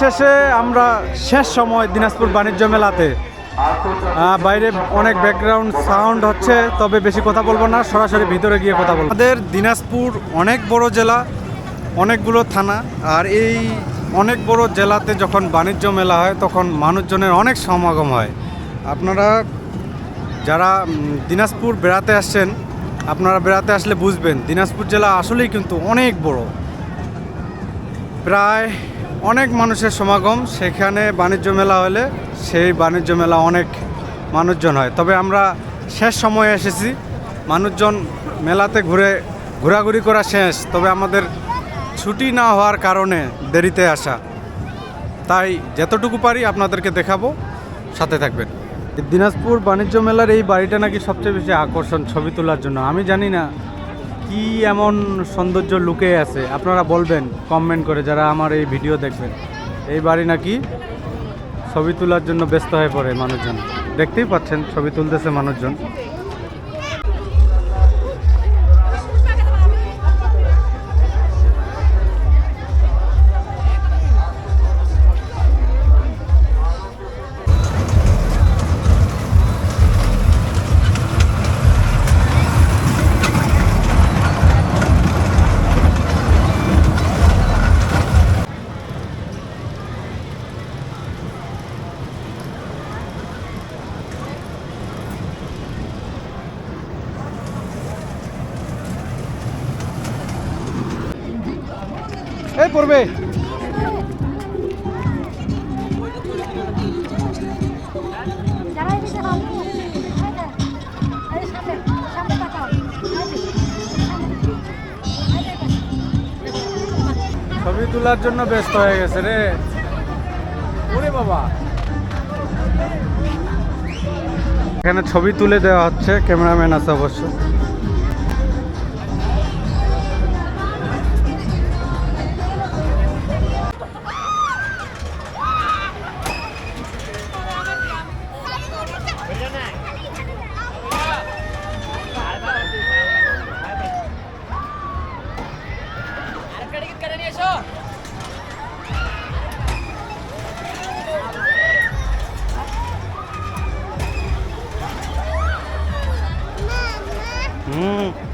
শেষে আমরা শেষ সময় দিনাজপুর বাণিজ্য মেলাতে। বাইরে অনেক ব্যাকগ্রাউন্ড সাউন্ড হচ্ছে, তবে বেশি কথা বলব না, সরাসরি ভিতরে গিয়ে কথা বলব। আমাদের দিনাজপুর অনেক বড় জেলা, অনেকগুলো থানা, আর এই অনেক বড় জেলাতে যখন বাণিজ্য মেলা হয়, তখন মানুষজনের অনেক সমাগম হয়। আপনারা যারা দিনাজপুর বেড়াতে আসছেন আপনারা বেড়াতে আসলে বুঝবেন, দিনাজপুর জেলা আসলেই কিন্তু অনেক বড়। প্রায় অনেক মানুষের সমাগম, সেখানে বাণিজ্য মেলা হলে সেই বাণিজ্য মেলা অনেক মানুষজন হয়। তবে আমরা শেষ সময়ে এসেছি, মানুষজন মেলাতে ঘুরে, ঘোরাঘুরি করা শেষ, তবে আমাদের ছুটি না হওয়ার কারণে দেরিতে আসা। তাই যতটুকু পারি আপনাদেরকে দেখাবো, সাথে থাকবেন। দিনাজপুর বাণিজ্য মেলার এই বাড়িটা নাকি সবচেয়ে বেশি আকর্ষণ ছবি তোলার জন্য। আমি জানি না কি এমন সৌন্দর্য লুকে আছে। আপনারা বলবেন কমেন্ট করে যারা আমার এই ভিডিও দেখবেন। এই বাড়ি নাকি ছবি তোলার জন্য ব্যস্ত হয়ে পড়ে মানুষজন। দেখতেই পাচ্ছেন, ছবি তুলতেছে মানুষজন। এই যে, ছবি তোলার জন্য ব্যস্ত হয়ে গেছে রে। ওরে বাবা। এখানে ছবি তুলে দেওয়া হচ্ছে ক্যামেরাম্যান আছে অবশ্য। 嗯。